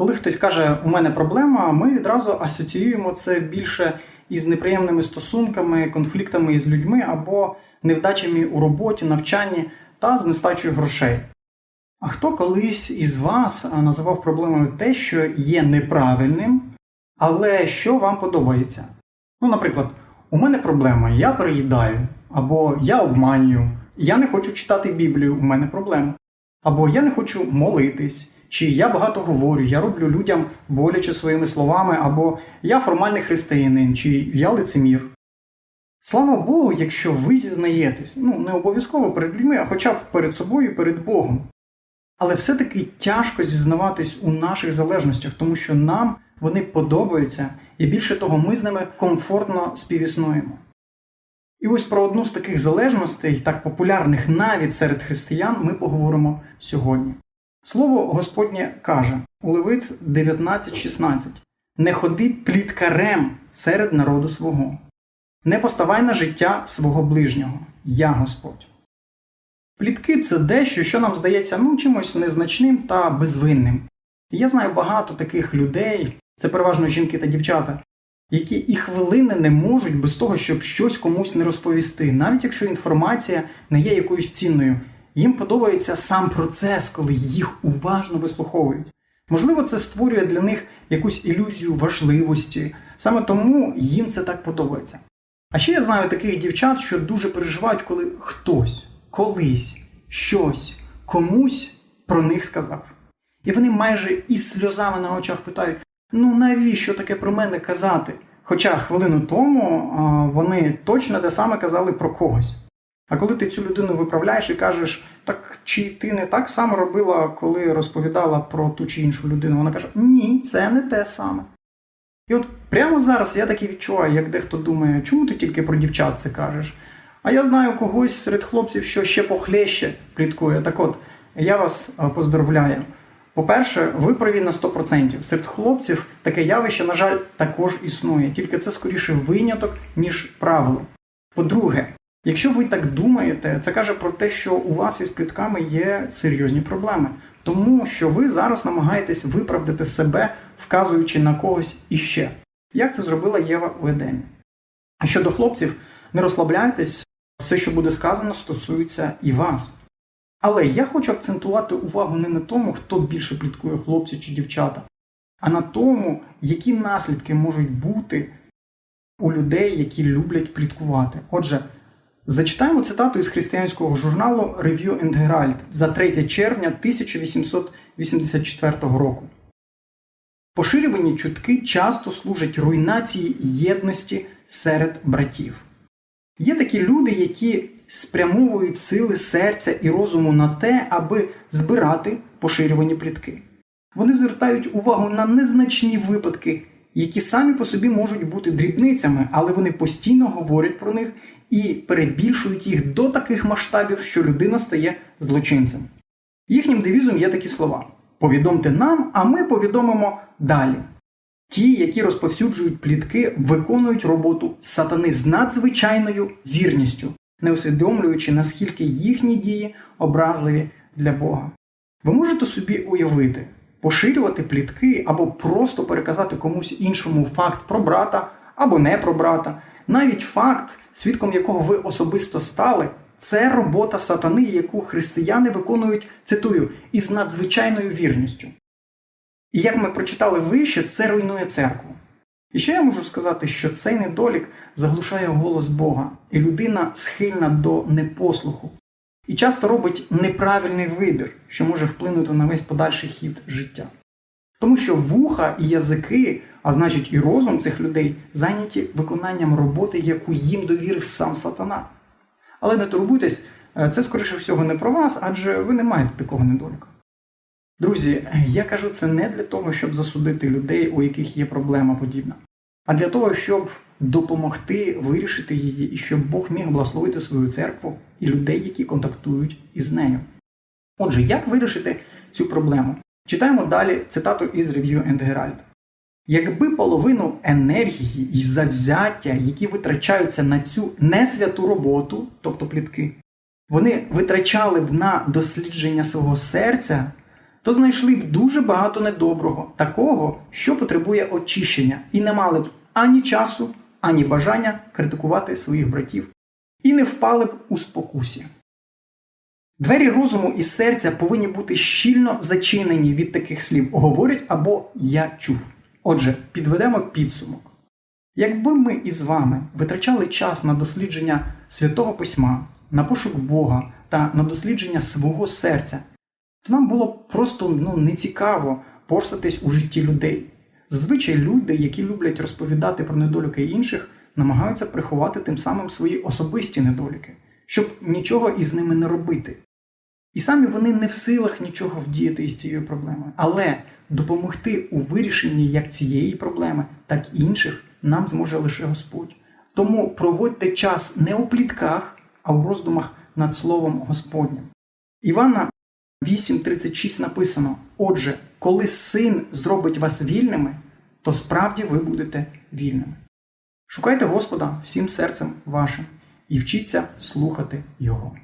Коли хтось каже, у мене проблема, ми відразу асоціюємо це більше із неприємними стосунками, конфліктами із людьми або невдачами у роботі, навчанні та з нестачею грошей. А хто колись із вас називав проблемою те, що є неправильним, але що вам подобається? Ну, наприклад, у мене проблема, я переїдаю, або я обманюю, я не хочу читати Біблію, у мене проблема. Або я не хочу молитись, чи я багато говорю, я роблю людям боляче своїми словами, або я формальний християнин, чи я лицемір. Слава Богу, якщо ви зізнаєтесь, ну не обов'язково перед людьми, а хоча б перед собою перед Богом. Але все-таки тяжко зізнаватись у наших залежностях, тому що нам вони подобаються, і більше того, ми з ними комфортно співіснуємо. І ось про одну з таких залежностей, так популярних навіть серед християн, ми поговоримо сьогодні. Слово Господнє каже у Левит 19.16 Не ходи пліткарем серед народу свого, не поставай на життя свого ближнього, я Господь. Плітки це дещо, що нам здається ну, чимось незначним та безвинним. І я знаю багато таких людей, це переважно жінки та дівчата, які і хвилини не можуть без того, щоб щось комусь не розповісти, навіть якщо інформація не є якоюсь цінною. Їм подобається сам процес, коли їх уважно вислуховують. Можливо, це створює для них якусь ілюзію важливості, саме тому їм це так подобається. А ще я знаю таких дівчат, що дуже переживають, коли хтось, колись, щось, комусь про них сказав. І вони майже із сльозами на очах питають: ну навіщо таке про мене казати? Хоча хвилину тому вони точно те саме казали про когось. А коли ти цю людину виправляєш і кажеш, так чи ти не так само робила, коли розповідала про ту чи іншу людину, вона каже: Ні, це не те саме. І от прямо зараз я таки відчуваю, як дехто думає, чому ти тільки про дівчат це кажеш? А я знаю когось серед хлопців, що ще похлеще пліткує. Так от, я вас а, поздравляю. По-перше, ви праві на 100%. Серед хлопців таке явище, на жаль, також існує, тільки це скоріше виняток, ніж правило. По-друге, якщо ви так думаєте, це каже про те, що у вас із плітками є серйозні проблеми, тому що ви зараз намагаєтесь виправдати себе, вказуючи на когось іще. Як це зробила Єва у Едемі. А щодо хлопців, не розслабляйтесь, все, що буде сказано, стосується і вас. Але я хочу акцентувати увагу не на тому, хто більше пліткує хлопці чи дівчата, а на тому, які наслідки можуть бути у людей, які люблять пліткувати. Отже, зачитаємо цитату із християнського журналу Review and Herald за 3 червня 1884 року. Поширювані чутки часто служать руйнації єдності серед братів. Є такі люди, які спрямовують сили серця і розуму на те, аби збирати поширювані плітки. Вони звертають увагу на незначні випадки, які самі по собі можуть бути дрібницями, але вони постійно говорять про них і перебільшують їх до таких масштабів, що людина стає злочинцем. Їхнім девізом є такі слова: повідомте нам, а ми повідомимо далі. Ті, які розповсюджують плітки, виконують роботу сатани з надзвичайною вірністю, не усвідомлюючи, наскільки їхні дії образливі для Бога. Ви можете собі уявити, поширювати плітки або просто переказати комусь іншому факт про брата або не про брата, навіть факт, свідком якого ви особисто стали, це робота сатани, яку християни виконують, цитую, із надзвичайною вірністю. І як ми прочитали вище, це руйнує церкву. І ще я можу сказати, що цей недолік заглушає голос Бога, і людина схильна до непослуху, і часто робить неправильний вибір, що може вплинути на весь подальший хід життя. Тому що вуха і язики, а значить і розум цих людей, зайняті виконанням роботи, яку їм довірив сам сатана. Але не турбуйтесь, це скоріше всього не про вас, адже ви не маєте такого недоліка. Друзі, я кажу це не для того, щоб засудити людей, у яких є проблема подібна, а для того, щоб допомогти вирішити її і щоб Бог міг благословити свою церкву і людей, які контактують із нею. Отже, як вирішити цю проблему? Читаємо далі цитату із Review and Herald. Якби половину енергії і завзяття, які витрачаються на цю несвяту роботу, тобто плітки, вони витрачали б на дослідження свого серця, то знайшли б дуже багато недоброго, такого, що потребує очищення, і не мали б ані часу, ані бажання критикувати своїх братів, і не впали б у спокусі. Двері розуму і серця повинні бути щільно зачинені від таких слів говорять або я чув. Отже, підведемо підсумок. Якби ми із вами витрачали час на дослідження святого письма, на пошук Бога та на дослідження свого серця, то нам було б просто ну, нецікаво порсатись у житті людей. Зазвичай люди, які люблять розповідати про недоліки інших, намагаються приховати тим самим свої особисті недоліки, щоб нічого із ними не робити. І самі вони не в силах нічого вдіяти із цією проблемою, але допомогти у вирішенні як цієї проблеми, так і інших нам зможе лише Господь. Тому проводьте час не у плітках, а у роздумах над Словом Господнім. Івана 8.36 написано: Отже, коли син зробить вас вільними, то справді ви будете вільними. Шукайте Господа всім серцем вашим і вчіться слухати Його.